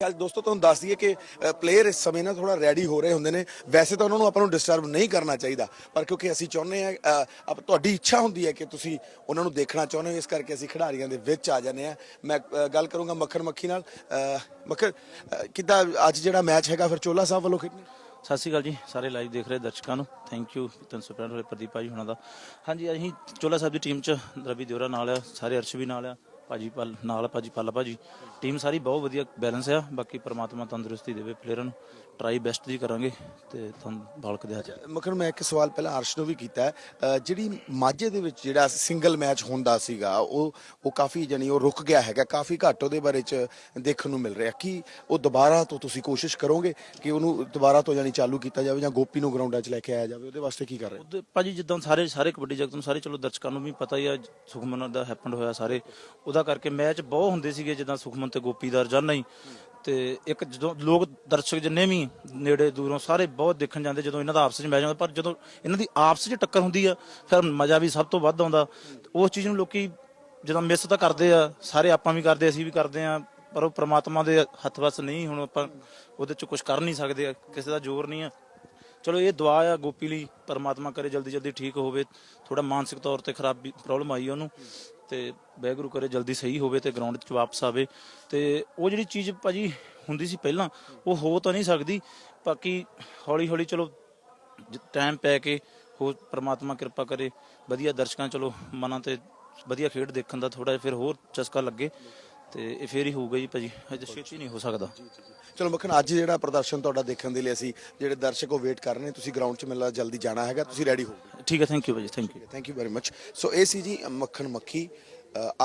ਚੱਲ ਦੋਸਤੋ, ਤੁਹਾਨੂੰ ਦੱਸ ਦਈਏ ਕਿ ਪਲੇਅਰ ਇਸ ਸਮੇਂ ਨਾਲ ਥੋੜਾ ਰੈਡੀ ਹੋ ਰਹੇ ਹੁੰਦੇ ਨੇ। ਵੈਸੇ ਤਾਂ ਉਹਨਾਂ ਨੂੰ ਆਪਾਂ ਨੂੰ ਡਿਸਟਰਬ ਨਹੀਂ ਕਰਨਾ ਚਾਹੀਦਾ, ਪਰ ਕਿਉਂਕਿ ਅਸੀਂ ਚਾਹੁੰਦੇ ਆ ਆਪ, ਤੁਹਾਡੀ ਇੱਛਾ ਹੁੰਦੀ ਹੈ ਕਿ ਤੁਸੀਂ ਉਹਨਾਂ ਨੂੰ ਦੇਖਣਾ ਚਾਹੁੰਦੇ ਹੋ, ਇਸ ਕਰਕੇ ਅਸੀਂ ਖਿਡਾਰੀਆਂ ਦੇ ਵਿੱਚ ਆ ਜਾਂਦੇ ਆ ਮੈਂ ਗੱਲ ਕਰੂੰਗਾ ਮੱਖਣ ਮੱਖੀ ਨਾਲ। ਮੱਖਣ ਕਿੱਦਾਂ ਅੱਜ ਜਿਹੜਾ ਮੈਚ ਹੈਗਾ, ਫਿਰ ਚੋਲਾ ਸਾਹਿਬ ਵੱਲੋਂ ਖੇਡਣਾ? ਸਤਿ ਸ਼੍ਰੀ ਅਕਾਲ ਜੀ, ਸਾਰੇ ਲਾਈਵ ਦੇਖ ਰਹੇ ਦਰਸ਼ਕਾਂ ਨੂੰ। ਥੈਂਕ ਯੂ 365 ਵਾਲੇ ਪ੍ਰਦੀਪ ਭਾਜੀ ਹੁਣਾਂ ਦਾ। ਹਾਂਜੀ, ਅਸੀਂ ਚੋਲਾ ਸਾਹਿਬ ਦੀ ਟੀਮ ਚ ਰਵੀ ਦਿਓਰਾ ਨਾਲ ਆ, ਸਾਰੇ ਅਰਸ਼ ਵੀ ਨਾਲ ਆ। ਭਾਜੀ ਪਲ ਨਾਲ ਭਾਜੀ ਪੱਲਾ ਭਾਜੀ। ਟੀਮ ਸਾਰੀ ਬਹੁਤ ਵਧੀਆ ਬੈਲੈਂਸ ਆ ਬਾਕੀ ਪ੍ਰਮਾਤਮਾ ਤੰਦਰੁਸਤੀ ਦੇਵੇ ਪਲੇਅਰਾਂ ਨੂੰ। ਟਰਾਈ ਬੈਸਟ ਦੀ ਕਰਾਂਗੇ ਤੇ ਤੁਹਾਨੂੰ ਬਾਲਕ ਦੇ ਹੱਥ ਮੱਖਣ ਮੈਂ ਇੱਕ ਸਵਾਲ ਪਹਿਲਾਂ ਅਰਸ਼ ਨੂੰ ਵੀ ਕੀਤਾ ਹੈ। ਜਿਹੜੀ ਮਾਝੇ ਦੇ ਵਿੱਚ ਜਿਹੜਾ ਸਿੰਗਲ ਮੈਚ ਹੁੰਦਾ ਸੀਗਾ ਉਹ ਉਹ ਕਾਫੀ ਜਣੀ ਉਹ ਰੁਕ ਗਿਆ ਹੈਗਾ ਕਾਫੀ ਘੱਟ ਉਹਦੇ ਬਾਰੇ ਚ ਦੇਖਣ ਨੂੰ ਮਿਲ ਰਿਹਾ। ਕੀ ਉਹ ਦੁਬਾਰਾ ਤੋਂ ਤੁਸੀਂ ਕੋਸ਼ਿਸ਼ ਕਰੋਗੇ ਕਿ ਉਹਨੂੰ ਦੁਬਾਰਾ ਤੋਂ ਜਾਨੀ ਚਾਲੂ ਕੀਤਾ ਜਾਵੇ ਜਾਂ ਗੋਪੀ ਨੂੰ ਗਰਾਊਂਡਾਂ 'ਚ ਲੈ ਕੇ ਆਇਆ ਜਾਵੇ? ਉਹਦੇ ਵਾਸਤੇ ਕੀ ਕਰ ਰਹੇ? ਉਹਦੇ ਭਾਜੀ ਜਿੱਦਾਂ ਸਾਰੇ ਸਾਰੇ ਕਬੱਡੀ ਜਗਤ ਨੂੰ ਸਾਰੇ ਚਲੋ ਦਰਸ਼ਕਾਂ ਨੂੰ ਵੀ ਪਤਾ ਹੀ ਆ ਸੁਖਮਨ ਦਾ ਹੈਪਨ ਹੋਇਆ ਸਾਰੇ। ਉਹਦਾ ਕਰਕੇ ਮੈਚ ਬਹੁਤ ਹੁੰਦੇ ਸੀਗੇ, ਜਿੱਦਾਂ ਸੁਖਮਨ ਤੇ ਗੋਪੀ ਦਾ ਰਜਾਨਾ ਹੀ ਤੇ ਇੱਕ ਜਦੋਂ ਲੋਕ ਦਰਸ਼ਕ ਜਿੰਨੇ ਵੀ ਨੇੜੇ ਦੂਰੋਂ ਸਾਰੇ ਬਹੁਤ ਦੇਖਣ ਜਾਂਦੇ, ਜਦੋਂ ਇਹਨਾਂ ਦਾ ਆਪਸ ਵਿੱਚ ਮੈਚ ਹੁੰਦਾ, ਪਰ ਜਦੋਂ ਇਹਨਾਂ ਦੀ ਆਪਸ ਵਿੱਚ ਟੱਕਰ ਹੁੰਦੀ ਆ, ਫਿਰ ਮਜ਼ਾ ਵੀ ਸਭ ਤੋਂ ਵੱਧ ਆਉਂਦਾ। ਉਸ ਚੀਜ਼ ਨੂੰ ਲੋਕੀ ਜਦੋਂ ਮਿਸ ਤਾਂ ਕਰਦੇ ਆ, ਸਾਰੇ ਆਪਾਂ ਵੀ ਕਰਦੇ, ਅਸੀਂ ਵੀ ਕਰਦੇ ਆ, ਪਰ ਉਹ ਪ੍ਰਮਾਤਮਾ ਦੇ ਹੱਥ ਵੱਸ ਨਹੀਂ, ਹੁਣ ਆਪਾਂ ਉਹਦੇ ਚ ਕੁਝ ਕਰ ਨਹੀਂ ਸਕਦੇ, ਕਿਸੇ ਦਾ ਜ਼ੋਰ ਨਹੀਂ ਆ। ਚਲੋ, ਇਹ ਦੁਆ ਆ ਗੋਪੀ ਲਈ, ਪਰਮਾਤਮਾ ਕਰੇ ਜਲਦੀ ਜਲਦੀ ਠੀਕ ਹੋਵੇ। ਥੋੜਾ ਮਾਨਸਿਕ ਤੌਰ ਤੇ ਖਰਾਬੀ ਪ੍ਰੋਬਲਮ ਆਈ ਉਹਨੂੰ। ਤੇ ਵਾਹਿਗੁਰੂ ਕਰੇ ਜਲਦੀ ਸਹੀ ਹੋਵੇ ਤੇ ਗਰਾਊਂਡ 'ਚ ਵਾਪਸ ਆਵੇ। ਤੇ ਉਹ ਜਿਹੜੀ ਚੀਜ਼ ਭਾਜੀ ਹੁੰਦੀ ਸੀ ਪਹਿਲਾਂ, ਉਹ ਹੋ ਤਾਂ ਨਹੀਂ ਸਕਦੀ। ਬਾਕੀ ਹੌਲੀ ਹੌਲੀ ਚਲੋ ਟਾਈਮ ਪੈ ਕੇ ਹੋ ਪ੍ਰਮਾਤਮਾ ਕਿਰਪਾ ਕਰੇ, ਵਧੀਆ ਦਰਸ਼ਕਾਂ ਚਲੋ ਮਨਾਂ ਤੇ ਵਧੀਆ ਖੇਡ ਦੇਖਣ ਦਾ ਥੋੜਾ ਜਿਹਾ ਫਿਰ ਹੋਰ ਚਸਕਾ ਲੱਗੇ। ਤੇ ਇਹ ਫੇਰ ਹੀ ਹੋਊਗਾ ਜੀ ਭਾਜੀ। ਅਜੇ ਛੇਤੀ ਨਹੀਂ ਹੋ ਸਕਦਾ। ਚਲੋ ਮੱਖਣ ਅੱਜ ਜਿਹੜਾ ਪ੍ਰਦਰਸ਼ਨ ਤੁਹਾਡਾ ਦੇਖਣ ਦੇ ਲਈ ਅਸੀਂ ਜਿਹੜੇ ਦਰਸ਼ਕ ਉਹ ਵੇਟ ਕਰ ਰਹੇ ਨੇ ਤੁਸੀਂ ਗਰਾਊਂਡ 'ਚ ਮਿਲਣਾ ਜਲਦੀ ਜਾਣਾ ਹੈਗਾ ਤੁਸੀਂ ਰੈਡੀ ਹੋ? ਠੀਕ ਹੈ ਥੈਂਕ ਯੂ ਭਾਜੀ thank you thank you very much so ਇਹ ਸੀ ਜੀ ਮੱਖਣ ਮੱਖੀ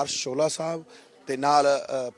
ਅਰਸ਼ ਸ਼ੋਲਾ ਸਾਹਿਬ ਤੇ ਨਾਲ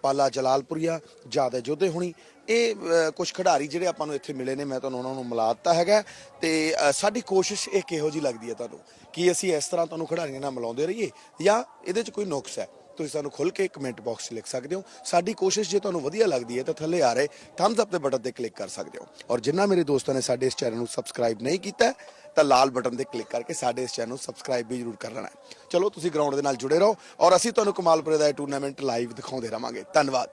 ਪਾਲਾ ਜਲਾਲਪੁਰੀਆ ਜਾਦੇ ਜੋਧੇ ਹੁਣੀ। ਇਹ ਕੁਝ ਖਿਡਾਰੀ ਜਿਹੜੇ ਆਪਾਂ ਨੂੰ ਇੱਥੇ ਮਿਲੇ ਨੇ ਮੈਂ ਤੁਹਾਨੂੰ ਉਹਨਾਂ ਨੂੰ ਮਿਲਾ ਦਿੱਤਾ ਹੈਗਾ। ਤੇ ਸਾਡੀ ਕੋਸ਼ਿਸ਼ ਇਹ ਕਿਹੋ ਜੀ ਲੱਗਦੀ ਹੈ ਤੁਹਾਨੂੰ? ਕਿ ਅਸੀਂ ਇਸ ਤਰ੍ਹਾਂ ਤੁਹਾਨੂੰ ਖਿਡਾਰੀਆਂ ਨਾਲ ਮਿਲਾਉਂਦੇ ਰਹੀਏ ਜਾਂ ਇਹਦੇ 'ਚ ਕੋਈ ਨੁਕਸ ਹੈ? ਤੁਸੀਂ ਸਾਨੂੰ ਖੁੱਲ ਕੇ ਕਮੈਂਟ ਬਾਕਸ 'ਚ ਲਿਖ ਸਕਦੇ ਹੋ। ਸਾਡੀ ਕੋਸ਼ਿਸ਼ ਜੇ ਤੁਹਾਨੂੰ ਵਧੀਆ ਲੱਗਦੀ ਹੈ ਤਾਂ ਥੱਲੇ ਆ ਰਹੇ ਥੰਬਸ ਅਪ ਦੇ ਬਟਨ ਤੇ ਕਲਿੱਕ ਕਰ ਸਕਦੇ ਹੋ। ਔਰ ਜਿੰਨਾ ਮੇਰੇ ਦੋਸਤਾਂ ਨੇ ਸਾਡੇ ਇਸ ਚੈਨਲ ਨੂੰ ਸਬਸਕ੍ਰਾਈਬ ਨਹੀਂ ਕੀਤਾ, ਤਾਂ ਲਾਲ ਬਟਨ ਤੇ ਕਲਿੱਕ ਕਰਕੇ ਸਾਡੇ ਇਸ ਚੈਨਲ ਨੂੰ ਸਬਸਕ੍ਰਾਈਬ ਵੀ ਜ਼ਰੂਰ ਕਰ ਲੈਣਾ ਚਲੋ, ਤੁਸੀਂ ਗਰਾਊਂਡ ਦੇ ਨਾਲ ਜੁੜੇ ਰਹੋ। ਔਰ ਅਸੀਂ ਤੁਹਾਨੂੰ ਕਮਾਲਪੁਰੇ ਦਾ ਇਹ ਟੂਰਨਾਮੈਂਟ ਲਾਈਵ ਦਿਖਾਉਂਦੇ ਰਵਾਂਗੇ ਧੰਨਵਾਦ।